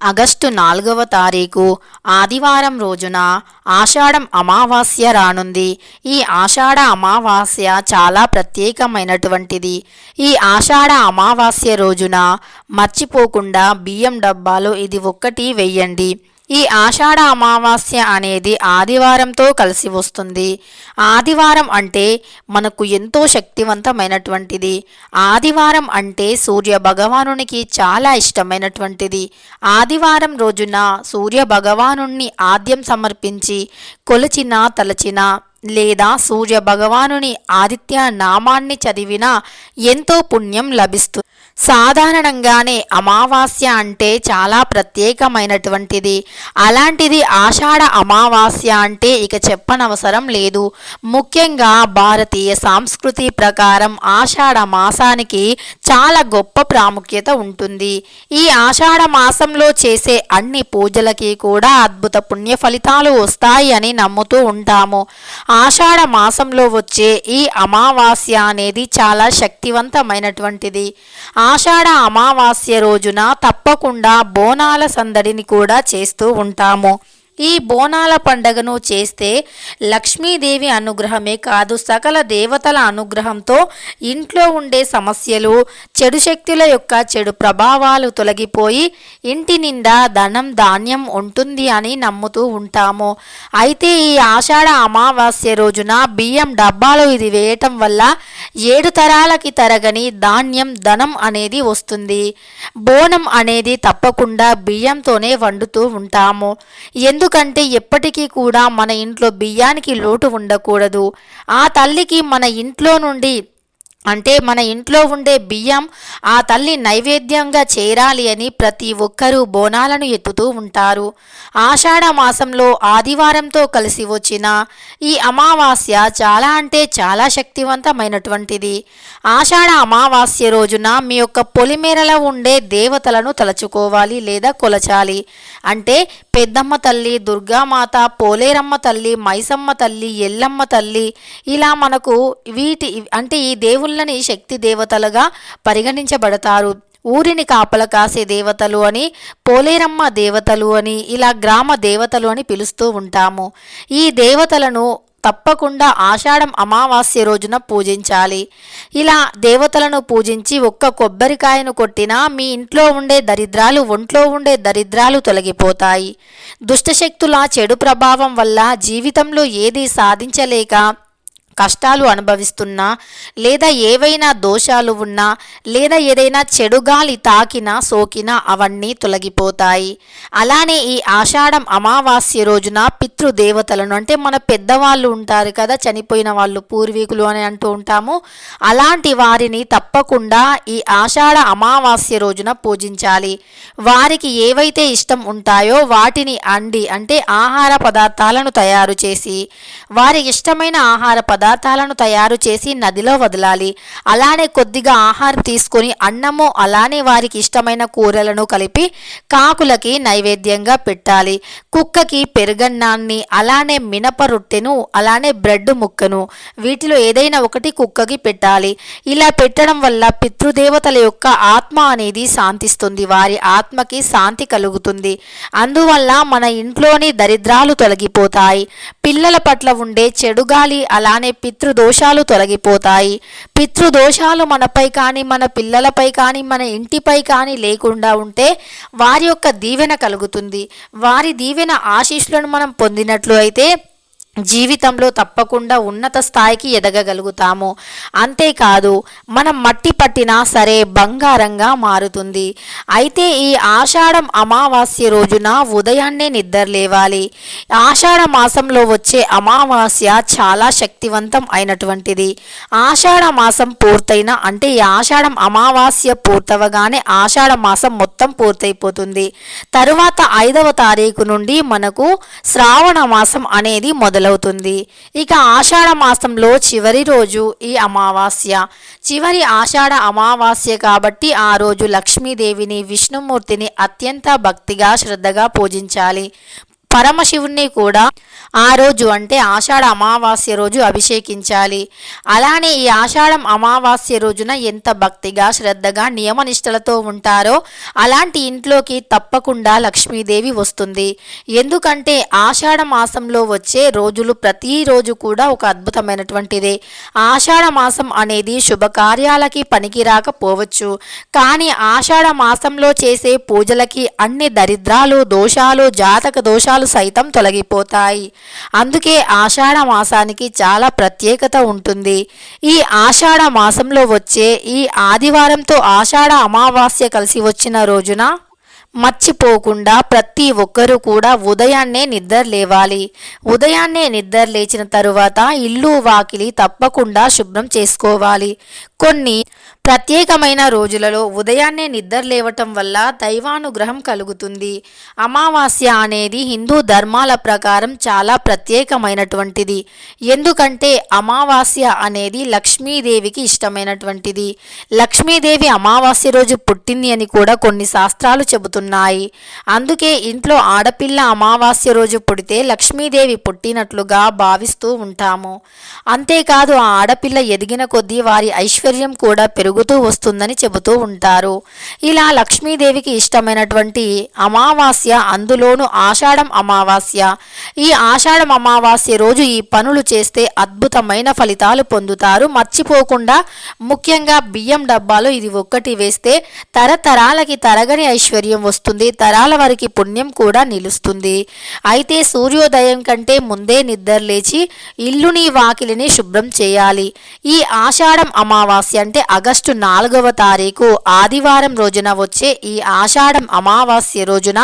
August నాలుగవ తారీఖు ఆదివారం రోజున ఆషాఢం అమావాస్య రానుంది. ఈ ఆషాఢ అమావాస్య చాలా ప్రత్యేకమైనటువంటిది. ఈ ఆషాఢ అమావాస్య రోజున మర్చిపోకుండా బియ్యం డబ్బాలో ఇది ఒక్కటి వెయ్యండి ఈ ఆషాఢ అమావాస్య అనేది ఆదివారంతో కలిసి వస్తుంది. ఆదివారం అంటే మనకు ఎంతో శక్తివంతమైనటువంటిది. ఆదివారం అంటే సూర్య భగవానునికి చాలా ఇష్టమైనటువంటిది. ఆదివారం రోజున సూర్య భగవానుణ్ణి ఆద్యం సమర్పించి కొలిచిన తలచిన లేదా సూర్య భగవానుని ఆదిత్య నామాన్ని చదివినా ఎంతో పుణ్యం లభిస్తుంది సాధారణంగానే అమావాస్య అంటే చాలా ప్రత్యేకమైనటువంటిది. అలాంటిది ఆషాఢ అమావాస్య అంటే ఇక చెప్పనవసరం లేదు. ముఖ్యంగా భారతీయ సంస్కృతి ప్రకారం ఆషాఢ మాసానికి చాలా గొప్ప ప్రాముఖ్యత ఉంటుంది. ఈ ఆషాఢ మాసంలో చేసే అన్ని పూజలకి కూడా అద్భుత పుణ్య ఫలితాలు వస్తాయి అని నమ్ముతూ ఉంటాము. ఆషాఢ మాసంలో వచ్చే ఈ అమావాస్య అనేది చాలా శక్తివంతమైనటువంటిది. ఆషాఢ అమావాస్య రోజున తప్పకుండా బోనాల సందడిని కూడా చేస్తూ ఉంటాము. ఈ బోనాల పండగను చేస్తే లక్ష్మీదేవి అనుగ్రహమే కాదు సకల దేవతల అనుగ్రహంతో ఇంట్లో ఉండే సమస్యలు చెడు శక్తుల యొక్క చెడు ప్రభావాలు తొలగిపోయి ఇంటి నిండా ధనం ధాన్యం ఉంటుంది అని నమ్ముతూ ఉంటాము. అయితే ఈ ఆషాఢ అమావాస్య రోజున బియ్యం డబ్బాలో ఇది వేయటం వల్ల ఏడు తరాలకి తరగని ధాన్యం ధనం అనేది వస్తుంది. బోనం అనేది తప్పకుండా బియ్యంతోనే వండుతూ ఉంటాము. ఎందుకు ఎందుకంటే ఎప్పటికీ కూడా మన ఇంట్లో బియ్యానికి లోటు ఉండకూడదు. ఆ తల్లికి మన ఇంట్లో నుండి అంటే మన ఇంట్లో ఉండే బియ్యం ఆ తల్లి నైవేద్యంగా చేరాలి అని ప్రతి ఒక్కరూ బోనాలను ఎత్తుతూ ఉంటారు. ఆషాఢ మాసంలో ఆదివారంతో కలిసి వచ్చిన ఈ అమావాస్య చాలా అంటే చాలా శక్తివంతమైనటువంటిది. ఆషాఢ అమావాస్య రోజున మీ యొక్క పొలిమేరలో ఉండే దేవతలను తలచుకోవాలి లేదా కొలచాలి. అంటే పెద్దమ్మ తల్లి దుర్గామాత పోలేరమ్మ తల్లి మైసమ్మ తల్లి ఎల్లమ్మ తల్లి ఇలా మనకు వీటి అంటే ఈ దేవుళ్ళని శక్తి దేవతలుగా పరిగణించబడతారు. ఊరిని కాపల కాసే దేవతలు అని పోలేరమ్మ దేవతలు అని ఇలా గ్రామ దేవతలు అని పిలుస్తూ ఉంటాము. ఈ దేవతలను తప్పకుండా ఆషాఢం అమావాస్య రోజున పూజించాలి. ఇలా దేవతలను పూజించి ఒక్క కొబ్బరికాయను కొట్టినా మీ ఇంట్లో ఉండే దరిద్రాలు ఒంట్లో ఉండే దరిద్రాలు తొలగిపోతాయి. దుష్టశక్తుల చెడు ప్రభావం వల్ల జీవితంలో ఏది సాధించలేక కష్టాలు అనుభవిస్తున్నా లేదా ఏవైనా దోషాలు ఉన్నా లేదా ఏదైనా చెడు గాలి తాకినా సోకినా అవన్నీ తొలగిపోతాయి. అలానే ఈ ఆషాఢం అమావాస్య రోజున పితృదేవతలను అంటే మన పెద్దవాళ్ళు ఉంటారు కదా చనిపోయిన వాళ్ళు పూర్వీకులు అని అంటూ ఉంటాము అలాంటి వారిని తప్పకుండా ఈ ఆషాఢ అమావాస్య రోజున పూజించాలి. వారికి ఏవైతే ఇష్టం ఉంటాయో వాటిని అండి అంటే ఆహార పదార్థాలను తయారు చేసి వారికి ఇష్టమైన ఆహార పదార్థాలను తయారు చేసి నదిలో వదలాలి. అలానే కొద్దిగా ఆహారం తీసుకొని అన్నము అలానే వారికి ఇష్టమైన కూరలను కలిపి కాకులకి నైవేద్యంగా పెట్టాలి. కుక్కకి పెరుగన్నాన్ని అలానే మినప రొట్టెను అలానే బ్రెడ్ ముక్కను వీటిలో ఏదైనా ఒకటి కుక్కకి పెట్టాలి. ఇలా పెట్టడం వల్ల పితృదేవతల యొక్క ఆత్మ అనేది శాంతిస్తుంది. వారి ఆత్మకి శాంతి కలుగుతుంది. అందువల్ల మన ఇంట్లోని దరిద్రాలు తొలగిపోతాయి. పిల్లల పట్ల ఉండే చెడుగాలి అలానే పితృదోషాలు తొలగిపోతాయి. పితృదోషాలు మనపై కానీ మన పిల్లలపై కానీ మన ఇంటిపై కానీ లేకుండా ఉంటే వారి యొక్క దీవెన కలుగుతుంది. వారి దీవెన ఆశీస్సులను మనం పొందినట్లు అయితే జీవితంలో తప్పకుండా ఉన్నత స్థాయికి ఎదగగలుగుతాము. అంతేకాదు మనం మట్టి పట్టినా సరే బంగారంగా మారుతుంది. అయితే ఈ ఆషాఢం అమావాస్య రోజున ఉదయాన్నే నిద్ర లేవాలి. ఆషాఢ మాసంలో వచ్చే అమావాస్య చాలా శక్తివంతం అయినటువంటిది. ఆషాఢ మాసం పూర్తయిన అంటే ఈ ఆషాఢం అమావాస్య పూర్తవగానే ఆషాఢ మాసం మొత్తం పూర్తయిపోతుంది. తరువాత ఐదవ తారీఖు నుండి మనకు శ్రావణ మాసం అనేది మొదలు మొదలవుతుంది. ఇక ఆషాఢ మాసంలో చివరి రోజు ఈ అమావాస్య. చివరి ఆషాఢ అమావాస్య కాబట్టి ఆ రోజు లక్ష్మీదేవిని విష్ణుమూర్తిని అత్యంత భక్తిగా శ్రద్ధగా పూజించాలి. పరమశివుణ్ణి కూడా ఆ రోజు అంటే ఆషాఢ అమావాస్య రోజు అభిషేకించాలి. అలానే ఈ ఆషాఢం అమావాస్య రోజున ఎంత భక్తిగా శ్రద్ధగా నియమనిష్టలతో ఉంటారో అలాంటి ఇంట్లోకి తప్పకుండా లక్ష్మీదేవి వస్తుంది. ఎందుకంటే ఆషాఢ మాసంలో వచ్చే రోజులు ప్రతిరోజు కూడా ఒక అద్భుతమైనటువంటిదే. ఆషాఢ మాసం అనేది శుభకార్యాలకి పనికిరాకపోవచ్చు కానీ ఆషాఢ మాసంలో చేసే పూజలకి అన్ని దరిద్రాలు దోషాలు జాతక దోషాలు సైతం తొలగిపోతాయి. అందుకే ఆషాఢ మాసానికి చాలా ప్రత్యేకత ఉంటుంది. ఈ ఆషాఢ మాసంలో వచ్చే ఈ ఆదివారంతో ఆషాఢ అమావాస్య కలిసి వచ్చిన రోజున మర్చిపోకుండా ప్రతి ఒక్కరూ కూడా ఉదయాన్నే నిద్ర లేవాలి. ఉదయాన్నే నిద్ర లేచిన తరువాత ఇల్లు వాకిలి తప్పకుండా శుభ్రం చేసుకోవాలి. కొన్ని ప్రత్యేకమైన రోజులలో ఉదయాన్నే నిద్ర లేవటం వల్ల దైవానుగ్రహం కలుగుతుంది. అమావాస్య అనేది హిందూ ధర్మాల ప్రకారం చాలా ప్రత్యేకమైనటువంటిది. ఎందుకంటే అమావాస్య అనేది లక్ష్మీదేవికి ఇష్టమైనటువంటిది. లక్ష్మీదేవి అమావాస్య రోజు పుట్టింది అని కూడా కొన్ని శాస్త్రాలు చెబుతున్నాయి. అందుకే ఇంట్లో ఆడపిల్ల అమావాస్య రోజు పుడితే లక్ష్మీదేవి పుట్టినట్లుగా భావిస్తూ ఉంటాము. అంతేకాదు ఆ ఆడపిల్ల ఎదిగిన కొద్దీ వారి ఐశ్వర్యం కూడా పెరుగుతూ వస్తుందని చెబుతూ ఉంటారు. ఇలా లక్ష్మీదేవికి ఇష్టమైనటువంటి అమావాస్య అందులోనూ ఆషాఢం అమావాస్య. ఈ ఆషాఢం అమావాస్య రోజు ఈ పనులు చేస్తే అద్భుతమైన ఫలితాలు పొందుతారు. మర్చిపోకుండా ముఖ్యంగా బియ్యం డబ్బాలో ఇది ఒక్కటి వేస్తే తరతరాలకి తరగని ఐశ్వర్యం వస్తుంది తరాల వారికి పుణ్యం కూడా నిలుస్తుంది. అయితే సూర్యోదయం కంటే ముందే నిద్ర లేచి ఇల్లుని వాకిలిని శుభ్రం చేయాలి. ఈ ఆషాఢం అమావాస్య అంటే ఆగస్టు నాలుగవ తారీఖు ఆదివారం రోజున వచ్చే ఈ ఆషాఢం అమావాస్య రోజున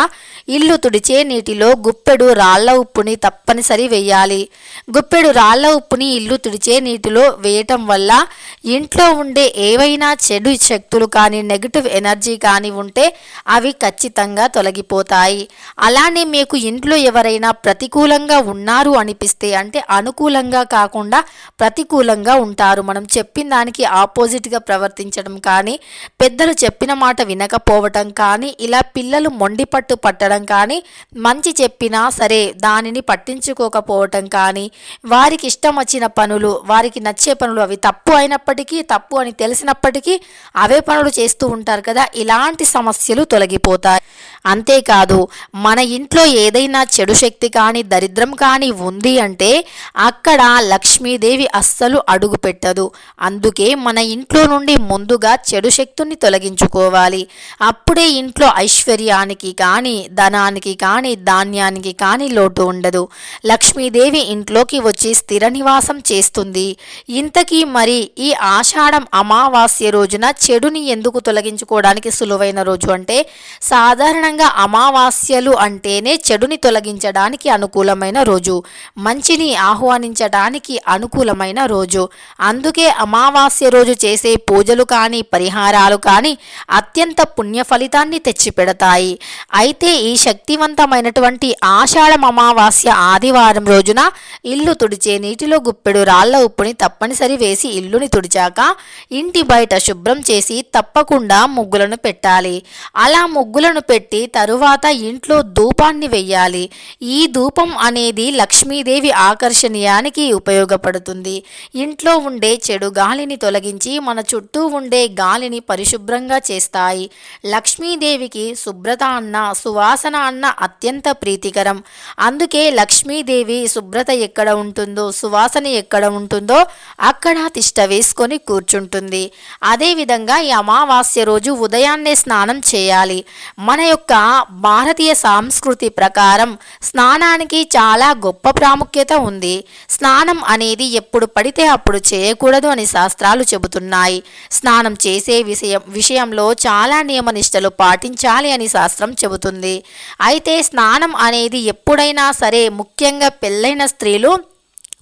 ఇల్లు తుడిచే నీటిలో గుప్పెడు రాళ్ళ ఉప్పుని తప్పనిసరి వేయాలి. గుప్పెడు రాళ్ళ ఉప్పుని ఇల్లు తుడిచే నీటిలో వేయటం వల్ల ఇంట్లో ఉండే ఏవైనా చెడు శక్తులు కానీ నెగిటివ్ ఎనర్జీ కానీ ఉంటే అవి ఖచ్చితంగా తొలగిపోతాయి. అలానే మీకు ఇంట్లో ఎవరైనా ప్రతికూలంగా ఉన్నారు అనిపిస్తే అంటే అనుకూలంగా కాకుండా ప్రతికూలంగా ఉంటారు. మనం చెప్పిన దానికి ఆపోజిట్గా ప్రవర్తించడం కానీ పెద్దలు చెప్పిన మాట వినకపోవటం కానీ ఇలా పిల్లలు మొండి పట్టు పట్టడం కానీ మంచి చెప్పినా సరే దానిని పట్టించుకోకపోవటం కానీ వారికి ఇష్టం వచ్చిన పనులు వారికి నచ్చే పనులు అవి తప్పు అయినప్పటికీ తప్పు అని తెలిసినప్పటికీ అవే పనులు చేస్తూ ఉంటారు కదా. ఇలాంటి సమస్యలు తొలగిపోతాయి. होता है అంతేకాదు మన ఇంట్లో ఏదైనా చెడు శక్తి కానీ దరిద్రం కానీ ఉంది అంటే అక్కడ లక్ష్మీదేవి అస్సలు అడుగు పెట్టదు అందుకే మన ఇంట్లో నుండి ముందుగా చెడు శక్తుని తొలగించుకోవాలి. అప్పుడే ఇంట్లో ఐశ్వర్యానికి కానీ ధనానికి కానీ ధాన్యానికి కానీ లోటు ఉండదు. లక్ష్మీదేవి ఇంట్లోకి వచ్చి స్థిర నివాసం చేస్తుంది. ఇంతకీ మరి ఈ ఆషాఢం అమావాస్య రోజున చెడుని ఎందుకు తొలగించుకోవడానికి సులువైన రోజు అంటే సాధారణంగా అమావాస్యలు అంటేనే చెడుని తొలగించడానికి అనుకూలమైన రోజు మంచిని ఆహ్వానించడానికి అనుకూలమైన రోజు. అందుకే అమావాస్య రోజు చేసే పూజలు కానీ పరిహారాలు కానీ అత్యంత పుణ్య ఫలితాన్ని తెచ్చిపెడతాయి. అయితే ఈ శక్తివంతమైనటువంటి ఆషాఢం అమావాస్య ఆదివారం రోజున ఇల్లు తుడిచే నీటిలో గుప్పెడు రాళ్ళ ఉప్పుని తప్పనిసరి వేసి ఇల్లుని తుడిచాక ఇంటి బయట శుభ్రం చేసి తప్పకుండా ముగ్గులను పెట్టాలి. అలా ముగ్గులను పెట్టి తరువాత ఇంట్లో ధూపాన్ని వెయ్యాలి. ఈ ధూపం అనేది లక్ష్మీదేవి ఆకర్షణీయానికి ఉపయోగపడుతుంది. ఇంట్లో ఉండే చెడు గాలిని తొలగించి మన చుట్టూ ఉండే గాలిని పరిశుభ్రంగా చేస్తాయి. లక్ష్మీదేవికి శుభ్రత అన్న సువాసన అన్న అత్యంత ప్రీతికరం. అందుకే లక్ష్మీదేవి శుభ్రత ఎక్కడ ఉంటుందో సువాసన ఎక్కడ ఉంటుందో అక్కడ తిష్ట వేసుకొని కూర్చుంటుంది. అదేవిధంగా ఈ అమావాస్య రోజు ఉదయాన్నే స్నానం చేయాలి. మన యొక్క భారతీయ సంస్కృతి ప్రకారం స్నానానికి చాలా గొప్ప ప్రాముఖ్యత ఉంది. స్నానం అనేది ఎప్పుడు పడితే అప్పుడు చేయకూడదు అని శాస్త్రాలు చెబుతున్నాయి. స్నానం చేసే విషయం విషయంలో చాలా నియమనిష్టలు పాటించాలి అని శాస్త్రం చెబుతుంది. అయితే స్నానం అనేది ఎప్పుడైనా సరే ముఖ్యంగా పెళ్ళైన స్త్రీలు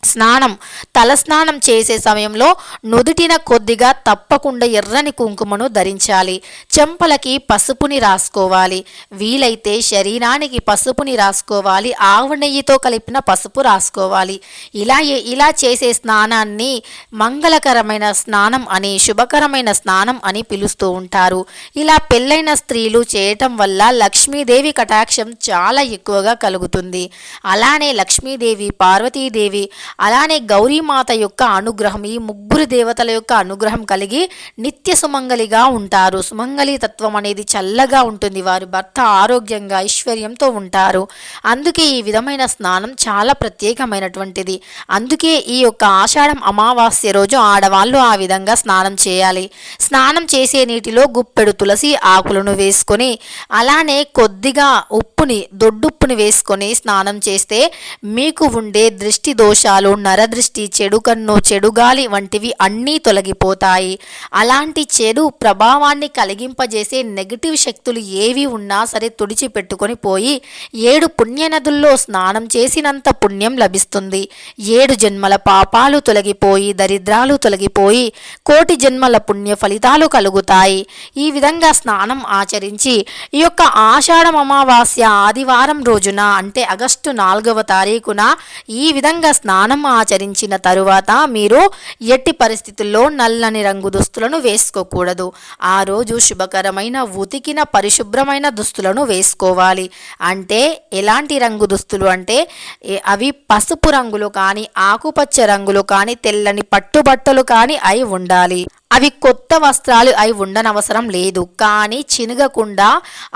స్నానం తలస్నానం చేసే సమయంలో నుదుటిన కొద్దిగా తప్పకుండా ఎర్రని కుంకుమను ధరించాలి. చెంపలకి పసుపుని రాసుకోవాలి. వీలైతే శరీరానికి పసుపుని రాసుకోవాలి. ఆవు నెయ్యితో కలిపిన పసుపు రాసుకోవాలి. ఇలా ఇలా చేసే స్నానాన్ని మంగళకరమైన స్నానం అని శుభకరమైన స్నానం అని పిలుస్తూ ఉంటారు. ఇలా పెళ్ళైన స్త్రీలు చేయటం వల్ల లక్ష్మీదేవి కటాక్షం చాలా ఎక్కువగా కలుగుతుంది. అలానే లక్ష్మీదేవి పార్వతీదేవి అలానే గౌరీమాత యొక్క అనుగ్రహం ఈ ముగ్గురు దేవతల యొక్క అనుగ్రహం కలిగి నిత్య సుమంగలిగా ఉంటారు. సుమంగలి తత్వం అనేది చల్లగా ఉంటుంది. వారి భర్త ఆరోగ్యంగా ఐశ్వర్యంతో ఉంటారు. అందుకే ఈ విధమైన స్నానం చాలా ప్రత్యేకమైనటువంటిది. అందుకే ఈ యొక్క ఆషాఢం అమావాస్య రోజు ఆడవాళ్ళు ఆ విధంగా స్నానం చేయాలి. స్నానం చేసే నీటిలో గుప్పెడు తులసి ఆకులను వేసుకొని అలానే కొద్దిగా ఉప్పుని దొడ్డుప్పుని వేసుకొని స్నానం చేస్తే మీకు ఉండే దృష్టి దోషాలు నరదృష్టి చెడు కన్ను చెడు గాలి వంటివి అన్నీ తొలగిపోతాయి. అలాంటి చెడు ప్రభావాన్ని కలిగింపజేసే నెగిటివ్ శక్తులు ఏవి ఉన్నా సరే తుడిచిపెట్టుకొని పోయి ఏడు పుణ్యనదుల్లో స్నానం చేసినంత పుణ్యం లభిస్తుంది. ఏడు జన్మల పాపాలు తొలగిపోయి దరిద్రాలు తొలగిపోయి కోటి జన్మల పుణ్య ఫలితాలు కలుగుతాయి. ఈ విధంగా స్నానం ఆచరించి ఈ యొక్క ఆషాఢ అమావాస్య ఆదివారం రోజున అంటే ఆగస్టు నాలుగవ తారీఖున ఈ విధంగా స్నానం ఆచరించిన తరువాత మీరు ఎట్టి పరిస్థితుల్లో నల్లని రంగు దుస్తులను వేసుకోకూడదు. ఆ రోజు శుభకరమైన ఉతికిన పరిశుభ్రమైన దుస్తులను వేసుకోవాలి. అంటే ఎలాంటి రంగు దుస్తులు అంటే అవి పసుపు రంగులు కానీ ఆకుపచ్చ రంగులు కానీ తెల్లని పట్టుబట్టలు కానీ అయి ఉండాలి. అవి కొత్త వస్త్రాలు అయి ఉండనవసరం లేదు. కానీ చినుగకుండా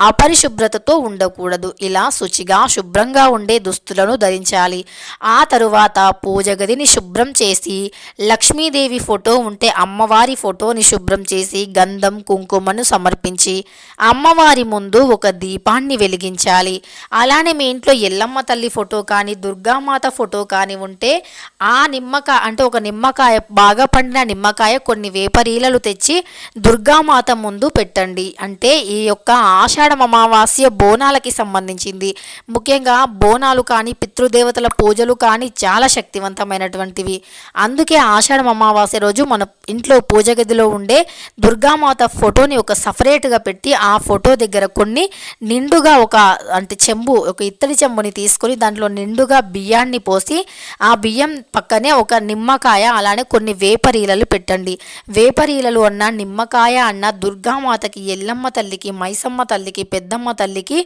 అపరిశుభ్రతతో ఉండకూడదు. ఇలా శుచిగా శుభ్రంగా ఉండే దుస్తులను ధరించాలి. ఆ తరువాత పూజ గదిని శుభ్రం చేసి లక్ష్మీదేవి ఫోటో ఉంటే అమ్మవారి ఫోటోని శుభ్రం చేసి గంధం కుంకుమను సమర్పించి అమ్మవారి ముందు ఒక దీపాన్ని వెలిగించాలి. అలానే మీ ఇంట్లో ఎల్లమ్మ తల్లి ఫోటో కానీ దుర్గామాత ఫోటో కానీ ఉంటే ఆ నిమ్మకాయ అంటే ఒక నిమ్మకాయ బాగా పండిన నిమ్మకాయ కొన్ని వేపరీలలు తెచ్చి దుర్గామాత ముందు పెట్టండి. అంటే ఈ యొక్క ఆషాఢ అమావాస్య బోనాలకి సంబంధించింది. ముఖ్యంగా బోనాలు కానీ పితృదేవతల పూజలు కానీ చాలా శక్తివంతమైనటువంటివి. అందుకే ఆషాఢ అమావాస్య రోజు మన ఇంట్లో పూజ గదిలో ఉండే దుర్గామాత ఫోటోని ఒక సపరేట్గా పెట్టి ఆ ఫోటో దగ్గర కొన్ని నిండుగా ఒక అంటే చెంబు ఒక ఇత్తడి చెంబుని తీసుకొని దాంట్లో నిండుగా బియ్యాన్ని పోసి ఆ బియ్యం పక్కనే ఒక నిమ్మకాయ అలానే కొన్ని వేపరీలలు పెట్టండి. వేప వేపరీలలు అన్న నిమ్మకాయ అన్న దుర్గామాతకి ఎల్లమ్మ తల్లికి మైసమ్మ తల్లికి పెద్దమ్మ తల్లికి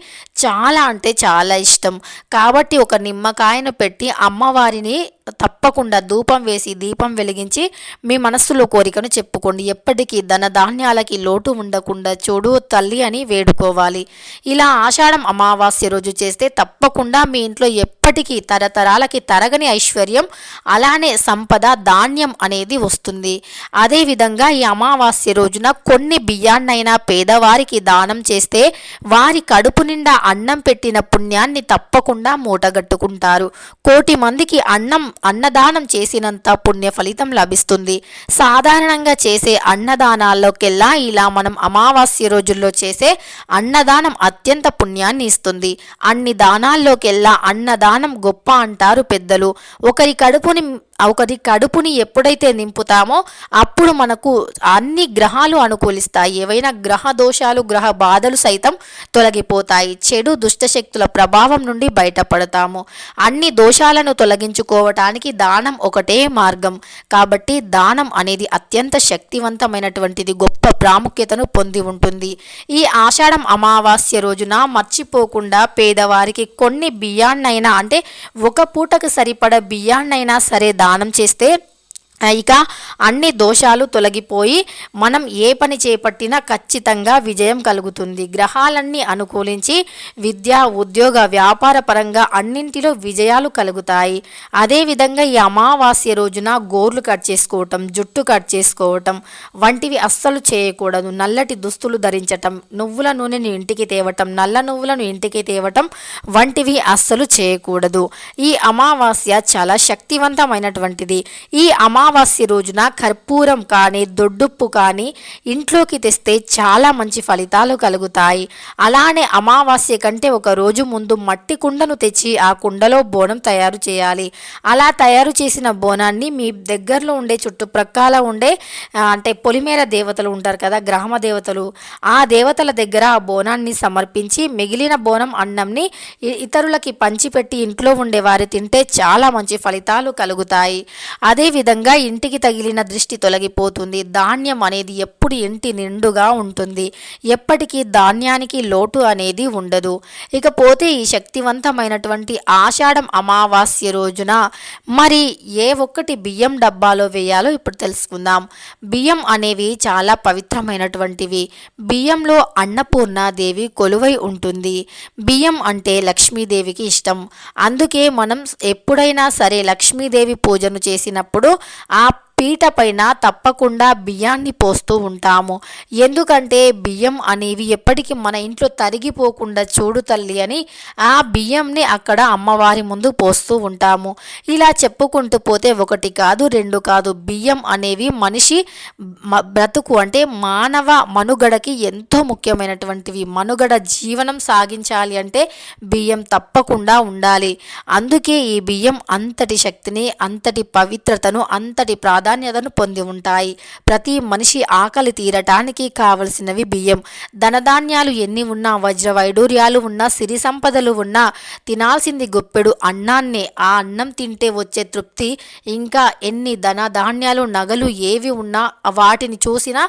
చాలా అంటే చాలా ఇష్టం. కాబట్టి ఒక నిమ్మకాయను పెట్టి అమ్మవారిని తప్పకుండా ధూపం వేసి దీపం వెలిగించి మీ మనస్సులో కోరికను చెప్పుకోండి. ఎప్పటికీ ధన ధాన్యాలకి లోటు ఉండకుండా చూడు తల్లి అని వేడుకోవాలి. ఇలా ఆషాఢం అమావాస్య రోజు చేస్తే తప్పకుండా మీ ఇంట్లో ఎప్పటికీ తరతరాలకి తరగని ఐశ్వర్యం అలానే సంపద ధాన్యం అనేది వస్తుంది. అదేవిధంగా ఈ అమావాస్య రోజున కొన్ని బియ్యాన్నైనా పేదవారికి దానం చేస్తే వారి కడుపు నిండా అన్నం పెట్టిన పుణ్యాన్ని తప్పకుండా మూటగట్టుకుంటారు. కోటి మందికి అన్నం అన్నదానం చేసినంత పుణ్య ఫలితం లభిస్తుంది. సాధారణంగా చేసే అన్నదానాల్లోకెల్లా ఇలా మనం అమావాస్య రోజుల్లో చేసే అన్నదానం అత్యంత పుణ్యాన్ని ఇస్తుంది. అన్ని దానాల్లోకెల్లా అన్నదానం గొప్ప అంటారు పెద్దలు. ఒకరి కడుపుని ఒకరి కడుపుని ఎప్పుడైతే నింపుతామో అప్పుడు మనకు అన్ని గ్రహాలు అనుకూలిస్తాయి. ఏవైనా గ్రహ దోషాలు గ్రహ బాధలు సైతం తొలగిపోతాయి. చెడు దుష్టశక్తుల ప్రభావం నుండి బయటపడతాము. అన్ని దోషాలను తొలగించుకోవటానికి దానం ఒకటే మార్గం. కాబట్టి దానం అనేది అత్యంత శక్తివంతమైనటువంటిది గొప్ప ప్రాముఖ్యతను పొంది ఉంటుంది. ఈ ఆషాఢం అమావాస్య రోజున మర్చిపోకుండా పేదవారికి కొన్ని బియ్యాన్నైనా అంటే ఒక పూటకు సరిపడ బియ్యాన్నైనా సరే దానం దానం చేస్తే ఇక అన్ని దోషాలు తొలగిపోయి మనం ఏ పని చేపట్టినా ఖచ్చితంగా విజయం కలుగుతుంది. గ్రహాలన్నీ అనుకూలించి విద్య ఉద్యోగ వ్యాపార పరంగా అన్నింటిలో విజయాలు కలుగుతాయి. అదేవిధంగా ఈ అమావాస్య రోజున గోర్లు కట్ చేసుకోవటం జుట్టు కట్ చేసుకోవటం వంటివి అస్సలు చేయకూడదు. నల్లటి దుస్తులు ధరించటం నువ్వుల నూనెను ఇంటికి తేవటం నల్ల నువ్వులను ఇంటికి తేవటం వంటివి అస్సలు చేయకూడదు. ఈ అమావాస్య చాలా శక్తివంతమైనటువంటిది. ఈ అమా అమావాస్య రోజున కర్పూరం కానీ దొడ్డుప్పు కానీ ఇంట్లోకి తెస్తే చాలా మంచి ఫలితాలు కలుగుతాయి. అలానే అమావాస్య కంటే ఒక రోజు ముందు మట్టి కుండను తెచ్చి ఆ కుండలో బోనం తయారు చేయాలి. అలా తయారు చేసిన బోనాన్ని మీ దగ్గరలో ఉండే చుట్టుప్రక్కల ఉండే అంటే పొలిమేర దేవతలు ఉంటారు కదా గ్రామ దేవతలు ఆ దేవతల దగ్గర ఆ బోనాన్ని సమర్పించి మిగిలిన బోనం అన్నంని ఇతరులకి పంచిపెట్టి ఇంట్లో ఉండే వారు తింటే చాలా మంచి ఫలితాలు కలుగుతాయి. అదేవిధంగా ఇంటికి తగిలిన దృష్టి తొలగిపోతుంది. ధాన్యం అనేది ఎప్పుడు ఇంటి నిండుగా ఉంటుంది. ఎప్పటికీ ధాన్యానికి లోటు అనేది ఉండదు. ఇకపోతే ఈ శక్తివంతమైనటువంటి ఆషాఢం అమావాస్య రోజున మరి ఏ ఒక్కటి బియ్యం డబ్బాలో వేయాలో ఇప్పుడు తెలుసుకుందాం. బియ్యం అనేవి చాలా పవిత్రమైనటువంటివి. బియ్యంలో అన్నపూర్ణ దేవి కొలువై ఉంటుంది. బియ్యం అంటే లక్ష్మీదేవికి ఇష్టం. అందుకే మనం ఎప్పుడైనా సరే లక్ష్మీదేవి పూజను చేసినప్పుడు ఆ పీట పైన తప్పకుండా బియ్యాన్ని పోస్తూ ఉంటాము. ఎందుకంటే బియ్యం అనేవి ఎప్పటికీ మన ఇంట్లో తరిగిపోకుండా చూడు తల్లి అని ఆ బియ్యంని అక్కడ అమ్మవారి ముందు పోస్తూ ఉంటాము. ఇలా చెప్పుకుంటూ పోతే ఒకటి కాదు రెండు కాదు. బియ్యం అనేవి మనిషి బ్రతుకు అంటే మానవ మనుగడకి ఎంతో ముఖ్యమైనటువంటివి. మనుగడ జీవనం సాగించాలి అంటే బియ్యం తప్పకుండా ఉండాలి. అందుకే ఈ బియ్యం అంతటి శక్తిని అంతటి పవిత్రతను అంతటి ప్రాధాన్యతను పొంది ఉంటాయి. ప్రతి మనిషి ఆకలి తీరటానికి కావలసినవి బియ్యం. ధనధాన్యాలు ఎన్ని ఉన్నా వజ్ర వైడూర్యాలు ఉన్నా సిరి సంపదలు ఉన్నా తినాల్సింది గొప్పెడు అన్నాన్నే. ఆ అన్నం తింటే వచ్చే తృప్తి. ఇంకా ఎన్ని ధనధాన్యాలు నగలు ఏవి ఉన్నా వాటిని చూసినా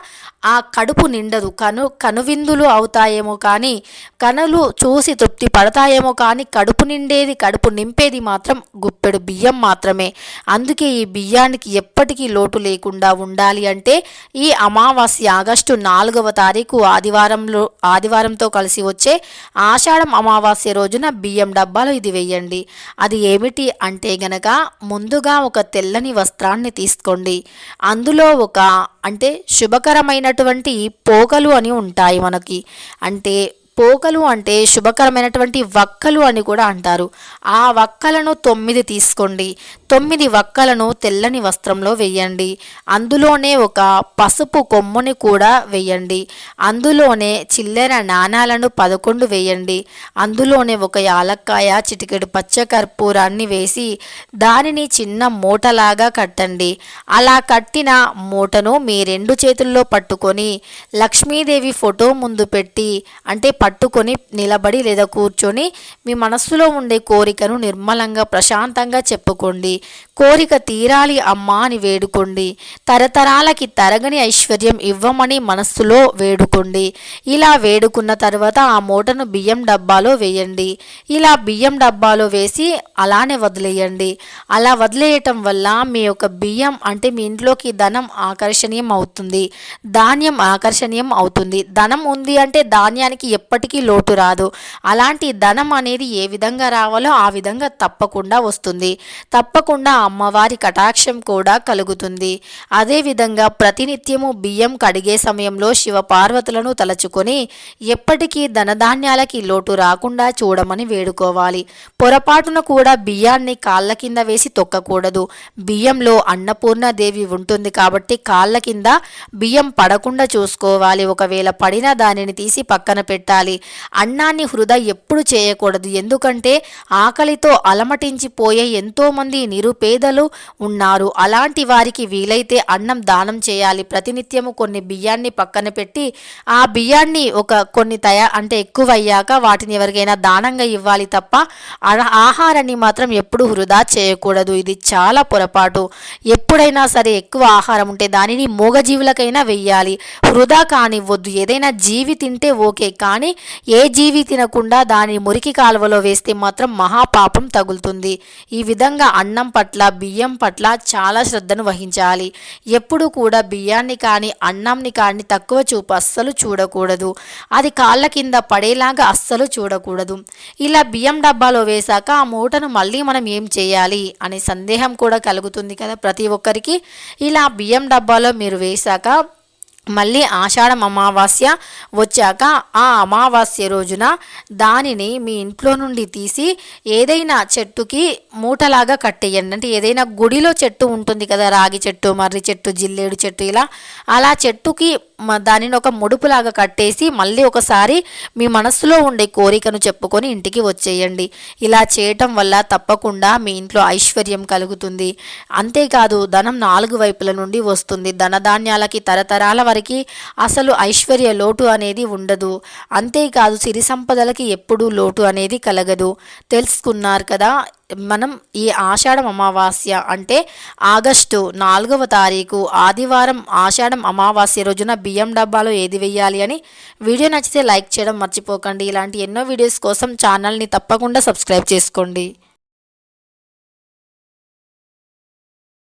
ఆ కడుపు నిండదు. కను కనువిందులు అవుతాయేమో కానీ కనులు చూసి తృప్తి పడతాయేమో కానీ కడుపు నిండేది కడుపు నింపేది మాత్రం గుప్పెడు బియ్యం మాత్రమే. అందుకే ఈ బియ్యానికి ఎప్పటికీ లోటు లేకుండా ఉండాలి అంటే ఈ అమావాస్య ఆగస్టు నాలుగవ తారీఖు ఆదివారంలో ఆదివారంతో కలిసి వచ్చే ఆషాఢం అమావాస్య రోజున బియ్యం డబ్బాలో ఇది వేయండి. అది ఏమిటి అంటే గనక ముందుగా ఒక తెల్లని వస్త్రాన్ని తీసుకోండి. అందులో ఒక అంటే శుభకరమైనటువంటి పోకలు అని ఉంటాయి మనకి. అంటే పోకలు అంటే శుభకరమైనటువంటి వక్కలు అని కూడా అంటారు. ఆ వక్కలను తొమ్మిది తీసుకోండి. తొమ్మిది వక్కలను తెల్లని వస్త్రంలో వేయండి. అందులోనే ఒక పసుపు కొమ్ముని కూడా వేయండి. అందులోనే చిల్లర నాణాలను పదకొండు వేయండి. అందులోనే ఒక యాలక్కాయ చిటికెడు పచ్చ కర్పూరాన్ని వేసి దానిని చిన్న మూటలాగా కట్టండి. అలా కట్టిన మూటను మీ రెండు చేతుల్లో పట్టుకొని లక్ష్మీదేవి ఫోటో ముందు పెట్టి అంటే పట్టుకొని నిలబడి లేదా కూర్చొని మీ మనస్సులో ఉండే కోరికను నిర్మలంగా ప్రశాంతంగా చెప్పుకోండి. కోరిక తీరాలి అమ్మా అని వేడుకోండి. తరతరాలకి తరగని ఐశ్వర్యం ఇవ్వమని మనస్సులో వేడుకోండి. ఇలా వేడుకున్న తర్వాత ఆ మూటను బియ్యం డబ్బాలో వేయండి. ఇలా బియ్యం డబ్బాలో వేసి అలానే వదిలేయండి. అలా వదిలేయటం వల్ల మీ యొక్క బియ్యం అంటే మీ ఇంట్లోకి ధనం ఆకర్షణీయం అవుతుంది. ధాన్యం ఆకర్షణీయం అవుతుంది. ధనం ఉంది అంటే ధాన్యానికి ఎప్పటికీ లోటు రాదు. అలాంటి ధనం అనేది ఏ విధంగా రావాలో ఆ విధంగా తప్పకుండా వస్తుంది. తప్పకుండా అమ్మవారి కటాక్షం కూడా కలుగుతుంది. అదేవిధంగా ప్రతినిత్యము బియ్యం కడిగే సమయంలో శివ పార్వతులను తలచుకొని ఎప్పటికీ ధనధాన్యాలకి లోటు రాకుండా చూడమని వేడుకోవాలి. పొరపాటున కూడా బియ్యాన్ని కాళ్ళ కింద వేసి తొక్కకూడదు. బియ్యంలో అన్నపూర్ణాదేవి ఉంటుంది కాబట్టి కాళ్ళ కింద బియ్యం పడకుండా చూసుకోవాలి. ఒకవేళ పడిన దానిని తీసి పక్కన పెట్టాలి. అన్నాన్ని హృదయ ఎప్పుడు చేయకూడదు. ఎందుకంటే ఆకలితో అలమటించిపోయే ఎంతోమంది నిరుపేదలు ఉన్నారు. అలాంటి వారికి వీలైతే అన్నం దానం చేయాలి. ప్రతినిత్యము కొన్ని బియ్యాన్ని పక్కన పెట్టి ఆ బియ్యాన్ని ఒక కొన్ని తయా అంటే ఎక్కువ అయ్యాక వాటిని ఎవరికైనా దానంగా ఇవ్వాలి తప్ప ఆహారాన్ని మాత్రం ఎప్పుడు వృధా చేయకూడదు. ఇది చాలా పొరపాటు. ఎప్పుడైనా సరే ఎక్కువ ఆహారం ఉంటే దానిని మూగజీవులకైనా వెయ్యాలి. వృధా కానివ్వద్దు. ఏదైనా జీవి తింటే ఓకే. కానీ ఏ జీవి తినకుండా దాని మురికి కాలువలో వేస్తే మాత్రం మహాపాపం తగులుతుంది. ఈ విధంగా అన్నం పట్ల బియ్యం పట్ల చాలా శ్రద్ధను వహించాలి. ఎప్పుడు కూడా బియ్యాన్ని కానీ అన్నంని కానీ తక్కువ చూపు అస్సలు చూడకూడదు. అది కాళ్ళ కింద పడేలాగా అస్సలు చూడకూడదు. ఇలా బియ్యం డబ్బాలో వేశాక ఆ మూటను మళ్ళీ మనం ఏం చేయాలి అనే సందేహం కూడా కలుగుతుంది కదా ప్రతి ఒక్కరికి. ఇలా బియ్యం డబ్బాలో మీరు వేశాక మళ్ళీ ఆషాఢం అమావాస్య వచ్చాక ఆ అమావాస్య రోజున దానిని మీ ఇంట్లో నుండి తీసి ఏదైనా చెట్టుకి మూటలాగా కట్టేయండి. అంటే ఏదైనా గుడిలో చెట్టు ఉంటుంది కదా రాగి చెట్టు మర్రి చెట్టు జిల్లేడు చెట్టు ఇలా. అలా చెట్టుకి దానిని ఒక ముడుపులాగా కట్టేసి మళ్ళీ ఒకసారి మీ మనస్సులో ఉండే కోరికను చెప్పుకొని ఇంటికి వచ్చేయండి. ఇలా చేయటం వల్ల తప్పకుండా మీ ఇంట్లో ఐశ్వర్యం కలుగుతుంది. అంతేకాదు ధనం నాలుగు వైపుల నుండి వస్తుంది. ధనధాన్యాలకి తరతరాల వారికి అసలు ఐశ్వర్య లోటు అనేది ఉండదు. అంతేకాదు సిరి సంపదలకి ఎప్పుడూ లోటు అనేది కలగదు. తెలుసుకున్నారు కదా మనం ఈ ఆషాఢం అమావాస్య అంటే ఆగస్టు నాలుగవ తారీఖు ఆదివారం ఆషాఢం అమావాస్య రోజున బియ్యం డబ్బాలో ఏది వెయ్యాలి అని వీడియో నచ్చితే లైక్ చేయడం మర్చిపోకండి. ఇలాంటి ఎన్నో వీడియోస్ కోసం ఛానల్ని తప్పకుండా సబ్స్క్రైబ్ చేసుకోండి.